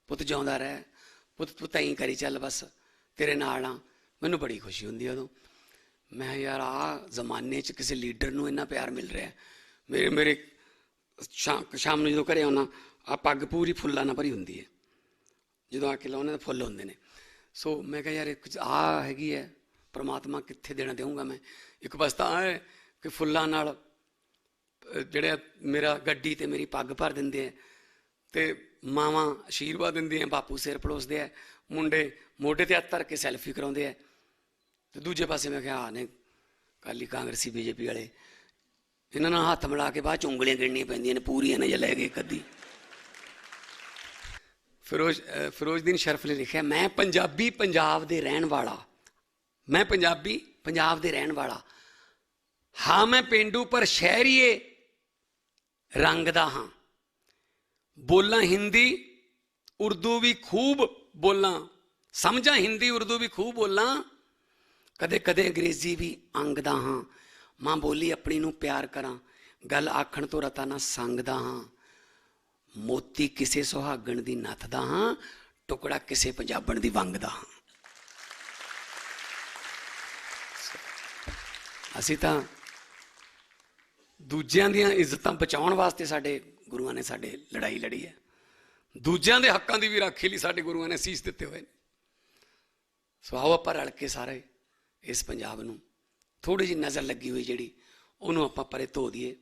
ਪੁੱਤ ਜਿਉਂਦਾ ਰਹਿ, ਪੁੱਤ ਪੁੱਤ ਹੀ ਕਰੀ ਚੱਲ ਬਸ, ਤੇਰੇ ਨਾਲ ਆ। ਮੈਨੂੰ ਬੜੀ ਖੁਸ਼ੀ ਹੁੰਦੀ ਉਦੋਂ। ਮੈਂ ਯਾਰ ਆ ਜ਼ਮਾਨੇ 'ਚ ਕਿਸੇ ਲੀਡਰ ਨੂੰ ਇੰਨਾ ਪਿਆਰ ਮਿਲ ਰਿਹਾ। ਮੇਰੇ ਮੇਰੇ ਸ਼ਾਮ ਸ਼ਾਮ ਨੂੰ ਜਦੋਂ ਘਰੇ ਆਉਣਾ ਆ ਪੱਗ ਪੂਰੀ ਫੁੱਲਾਂ ਨਾਲ ਭਰੀ ਹੁੰਦੀ ਹੈ। ਜਦੋਂ ਆ ਕੇ ਲਾਉਣੇ ਤਾਂ ਫੁੱਲ ਹੁੰਦੇ ਨੇ। ਸੋ ਮੈਂ ਕਿਹਾ ਯਾਰ ਕੁਝ ਆ ਹੈਗੀ ਹੈ ਪ੍ਰਮਾਤਮਾ ਕਿੱਥੇ ਦੇਣਾ ਦੇਊਂਗਾ ਮੈਂ? ਇੱਕ ਬਸ ਤਾਂ ਆਹ ਹੈ ਕਿ ਫੁੱਲਾਂ ਨਾਲ ਅਹ, ਜਿਹੜਾ ਮੇਰਾ ਗੱਡੀ ਤੇ ਮੇਰੀ ਪੱਗ ਭਰ ਦਿੰਦੇ ਆ ਤੇ ਮਾਵਾਂ ਆਸ਼ੀਰਵਾਦ ਦਿੰਦੀਆਂ ਬਾਪੂ ਸਿਰ ਪਲੋਸਦੇ ਆ ਮੁੰਡੇ ਮੋਢੇ ਤੇ ਹੱਥ ਧਰ ਕੇ ਸੈਲਫੀ ਕਰਾਉਂਦੇ ਆ। ਤੇ ਦੂਜੇ ਪਾਸੇ ਮੈਂ ਕਿਹਾ ਆ ਨੇ ਕਾਲੀ ਕਾਂਗਰਸੀ ਬੀਜੇਪੀ ਵਾਲੇ ਇਹਨਾਂ ਨਾਲ ਹੱਥ ਮਿਲਾ ਕੇ ਬਾਅਦ ਚ ਉਂਗਲੀਆਂ ਗਿਣਨੀਆਂ ਪੈਂਦੀਆਂ ਨੇ, ਪੂਰੀਆਂ ਨੇ ਲੈ ਗਏ ਕਦੀ ਫਿਰੋਜ਼ ਫਿਰੋਜ਼ਦੀਨ ਸ਼ਰਫ ਨੇ ਲਿਖਿਆ, ਮੈਂ ਪੰਜਾਬੀ ਪੰਜਾਬ ਦੇ ਰਹਿਣ ਵਾਲਾ, ਮੈਂ ਪੰਜਾਬੀ ਪੰਜਾਬ ਦੇ ਰਹਿਣ ਵਾਲਾ। ਹਾਂ, ਮੈਂ ਪਿੰਡੂ, ਪਰ ਸ਼ਹਿਰੀਏ ਰੰਗ ਦਾ ਹਾਂ। ਬੋਲਾਂ ਹਿੰਦੀ, ਉਰਦੂ ਵੀ ਖੂਬ ਬੋਲਾਂ। ਸਮਝਾਂ ਹਿੰਦੀ, ਉਰਦੂ ਵੀ ਖੂਬ ਬੋਲਾਂ। ਕਦੇ ਕਦੇ ਅੰਗਰੇਜ਼ੀ ਵੀ ਅੰਗਦਾ ਹਾਂ। ਮਾਂ ਬੋਲੀ ਆਪਣੀ ਨੂੰ ਪਿਆਰ ਕਰਾਂ, ਗੱਲ ਆਖਣ ਤੋਂ ਰਤਾ ਨਾ ਸੰਗਦਾ ਹਾਂ। ਮੋਤੀ ਕਿਸੇ ਸੁਹਾਗਣ ਦੀ ਨੱਥਦਾ ਹਾਂ, ਟੁਕੜਾ ਕਿਸੇ ਪੰਜਾਬਣ ਦੀ ਵੰਗਦਾ ਹਾਂ। ਅਸੀਂ ਤਾਂ ਦੂਜਿਆਂ ਦੀਆਂ ਇੱਜ਼ਤਾਂ ਬਚਾਉਣ ਵਾਸਤੇ ਸਾਡੇ ਗੁਰੂਆਂ ਨੇ ਸਾਡੇ ਲੜਾਈ ਲੜੀ ਹੈ। ਦੂਜਿਆਂ ਦੇ ਹੱਕਾਂ ਦੀ ਵੀ ਰਾਖੀ ਲਈ ਸਾਡੇ ਗੁਰੂਆਂ ਨੇ ਸੀਸ ਦਿੱਤੇ ਹੋਏ ਨੇ। ਸੋ ਆਓ ਆਪਾਂ ਰਲ ਕੇ ਸਾਰੇ ਇਸ ਪੰਜਾਬ ਨੂੰ ਥੋੜੀ ਜਿਹੀ ਨਜ਼ਰ ਲੱਗੀ ਹੋਈ ਜਿਹੜੀ, ਉਹਨੂੰ ਆਪਾਂ ਪਰੇ ਧੋ ਦਈਏ।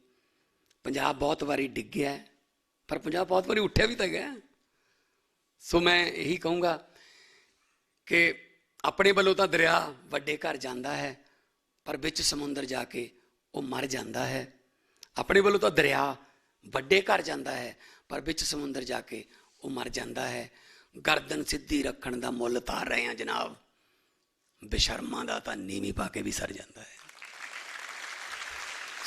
ਪੰਜਾਬ ਬਹੁਤ ਵਾਰੀ ਡਿੱਗਿਆ ਪਰ ਪੰਜਾਬ ਬਹੁਤ ਵਾਰੀ ਉੱਠਿਆ ਵੀ ਤਾਂ ਗਿਆ ਸੋ ਮੈਂ ਇਹੀ ਕਹੂੰਗਾ ਕਿ ਆਪਣੇ ਵੱਲੋਂ ਤਾਂ ਦਰਿਆ ਵੱਡੇ ਘਰ ਜਾਂਦਾ ਹੈ, ਪਰ ਵਿੱਚ ਸਮੁੰਦਰ ਜਾ ਕੇ ਉਹ ਮਰ ਜਾਂਦਾ ਹੈ। ਆਪਣੇ ਵੱਲੋਂ ਤਾਂ ਦਰਿਆ ਵੱਡੇ ਘਰ ਜਾਂਦਾ ਹੈ, ਪਰ ਵਿੱਚ ਸਮੁੰਦਰ ਜਾ ਕੇ ਉਹ ਮਰ ਜਾਂਦਾ ਹੈ। ਗਰਦਨ ਸਿੱਧੀ ਰੱਖਣ ਦਾ ਮੁੱਲ ਤਾਰ ਰਹੇ ਹਾਂ ਜਨਾਬ। ਬੇਸ਼ਰਮਾਂ ਦਾ ਤਾਂ ਨੀਵੀਂ ਪਾ ਕੇ ਵੀ ਸਰ ਜਾਂਦਾ ਹੈ।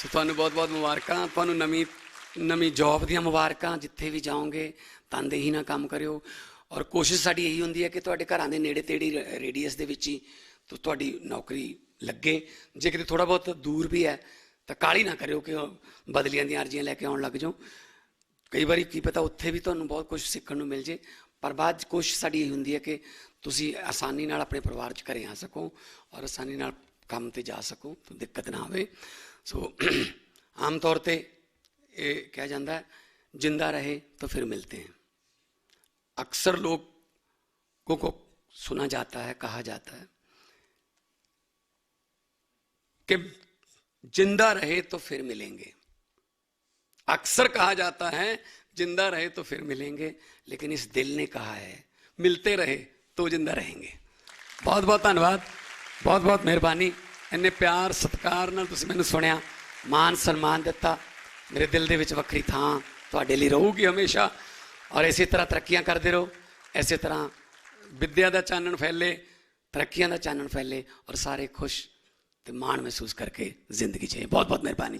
ਸੋ ਤੁਹਾਨੂੰ ਬਹੁਤ ਬਹੁਤ ਮੁਬਾਰਕਾਂ, ਤੁਹਾਨੂੰ ਨਵੀਂ ਨਵੀਂ ਜੌਬ ਦੀਆਂ ਮੁਬਾਰਕਾਂ, ਜਿੱਥੇ ਵੀ ਜਾਓਗੇ, ਤਨਦੇਹੀ ਨਾਲ ਕੰਮ ਕਰਿਓ। ਔਰ ਕੋਸ਼ਿਸ਼ ਸਾਡੀ ਇਹੀ ਹੁੰਦੀ ਹੈ ਕਿ ਤੁਹਾਡੇ ਘਰਾਂ ਦੇ ਨੇੜੇ ਤੇੜੀ ਰੇਡੀਅਸ ਦੇ ਵਿੱਚ ਹੀ ਤੁਹਾਡੀ ਨੌਕਰੀ ਲੱਗੇ। ਜੇ ਕਿਤੇ ਥੋੜਾ ਬਹੁਤ ਦੂਰ ਵੀ ਹੈ, ਤਾਂ ਕਾਲੀ ਨਾ ਕਰਿਓ ਕਿ ਬਦਲੀਆਂ ਦੀਆਂ ਅਰਜ਼ੀਆਂ ਲੈ ਕੇ ਆਉਣ ਲੱਗ ਜਾਓ। ਕਈ ਵਾਰੀ ਕੀ ਪਤਾ ਉੱਥੇ ਵੀ ਤੁਹਾਨੂੰ ਬਹੁਤ ਕੁਝ ਸਿੱਖਣ ਨੂੰ ਮਿਲ ਜੇ। ਪਰ ਬਾਅਦ ਕੋਸ਼ਿਸ਼ ਸਾਡੀ ਇਹ ਹੁੰਦੀ ਹੈ ਕਿ ਤੁਸੀਂ ਆਸਾਨੀ ਨਾਲ ਆਪਣੇ ਪਰਿਵਾਰ 'ਚ ਘਰੇ ਆ ਸਕੋ ਔਰ ਆਸਾਨੀ ਨਾਲ ਕੰਮ ਤੇ ਜਾ ਸਕੋ ਤਾਂ ਦਿੱਕਤ ਨਾ ਆਵੇ। ਸੋ <clears throat> ਆਮ ਤੌਰ ਤੇ ਇਹ ਕਿਹਾ ਜਾਂਦਾ ਹੈ जिंदा रहे तो फिर मिलते हैं अक्सर लोग को, को सुना जाता है कहा जाता है कि जिंदा रहे तो फिर मिलेंगे अक्सर कहा जाता है जिंदा रहे तो फिर मिलेंगे लेकिन इस दिल ने कहा है मिलते रहे तो जिंदा रहेंगे ਬਹੁਤ ਬਹੁਤ ਧੰਨਵਾਦ ਬਹੁਤ ਬਹੁਤ ਮਿਹਰਬਾਨੀ ਇੰਨੇ ਪਿਆਰ ਸਤਿਕਾਰ ਨਾਲ ਤੁਸੀਂ ਮੈਨੂੰ ਸੁਣਿਆ ਮਾਨ ਸਨਮਾਨ ਦਿੱਤਾ ਮੇਰੇ ਦਿਲ ਦੇ ਵਿੱਚ ਵੱਖਰੀ ਥਾਂ ਤੁਹਾਡੇ ਲਈ ਰਹੂਗੀ ਹਮੇਸ਼ਾ ਔਰ ਇਸੇ ਤਰ੍ਹਾਂ ਤਰੱਕੀਆਂ ਕਰਦੇ ਰਹੋ ਇਸੇ ਤਰ੍ਹਾਂ ਵਿੱਦਿਆ ਦਾ ਚਾਨਣ ਫੈਲੇ ਤਰੱਕੀਆਂ ਦਾ ਚਾਨਣ ਫੈਲੇ ਔਰ ਸਾਰੇ ਖੁਸ਼ ਤੇ ਮਾਣ ਮਹਿਸੂਸ ਕਰਕੇ ਜ਼ਿੰਦਗੀ 'ਚ ਬਹੁਤ ਬਹੁਤ ਮਿਹਰਬਾਨੀ